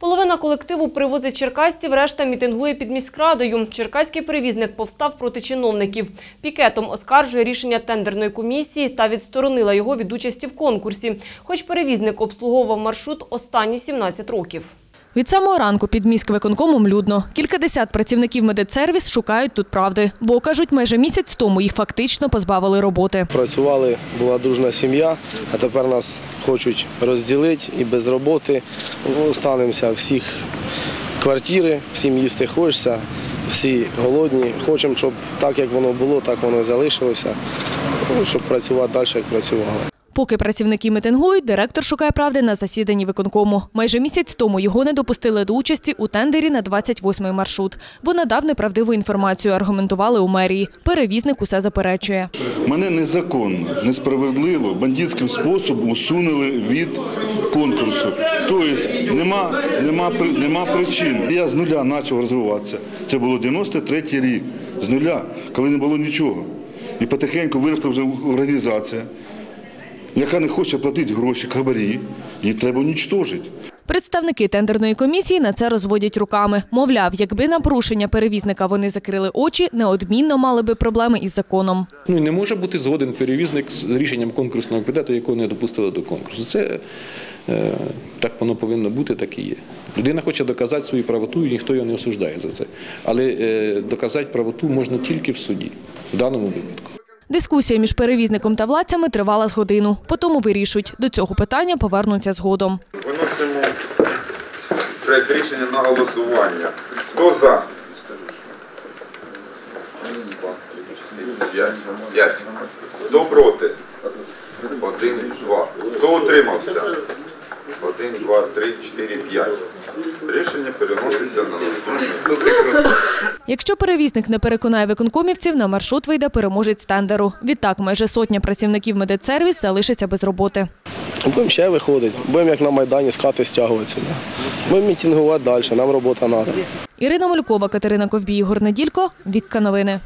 Половина колективу привозить черкасців, решта мітингує під міськрадою. Черкаський перевізник повстав проти чиновників. Пікетом оскаржує рішення тендерної комісії та відсторонила його від участі в конкурсі. Хоч перевізник обслуговував маршрут останні 17 років. Від самого ранку під міськвиконкомом людно. Кількадесят працівників медицервіс шукають тут правди. Бо, кажуть, майже місяць тому їх фактично позбавили роботи. Працювали, була дружна сім'я, а тепер нас хочуть розділити і без роботи. Ну, Останемося всіх квартири, всім їсти хочеться, всі голодні. Хочемо, щоб так, як воно було, так воно і залишилося. Ну, щоб працювати далі, як працювали. Поки працівники мітингують, директор шукає правди на засіданні виконкому. Майже місяць тому його не допустили до участі у тендері на 28-й маршрут, бо надав неправдиву інформацію, аргументували у мерії. Перевізник усе заперечує. Мене незаконно, несправедливо, бандитським способом усунули від конкурсу. Тобто нема, нема, нема причин. Я з нуля почав розвиватися. Це було 93-й рік. З нуля, коли не було нічого. І потихеньку виросла вже організація, яка не хоче платити гроші, хабарі, її треба унічтожити. Представники тендерної комісії на це розводять руками. Мовляв, якби на порушення перевізника вони закрили очі, неодмінно мали би проблеми із законом. Ну не може бути згоден перевізник з рішенням конкурсного комітету, якого не допустили до конкурсу. Це е, так воно повинно бути, так і є. Людина хоче доказати свою правоту, і ніхто його не осуждає за це. Але е, доказати правоту можна тільки в суді, в даному випадку. Дискусія між перевізником та владцями тривала з годину. Потім вирішують, до цього питання повернуться згодом. Виносимо проект рішення на голосування. Хто за? Хто проти? Один, два. Хто утримався? Один, два, три, чотири, п'ять. Рішення переноситься на наступний. Якщо перевізник не переконає виконкомівців, на маршрут вийде переможець тендеру. Відтак майже сотня працівників медицервіс залишиться без роботи. Будемо ще виходити, будемо як на Майдані з хати стягувати сюди. Будемо мітингувати далі, нам робота треба. Ірина Молькова, Катерина Ковбій, Ігор Неділько, Вікка Новини.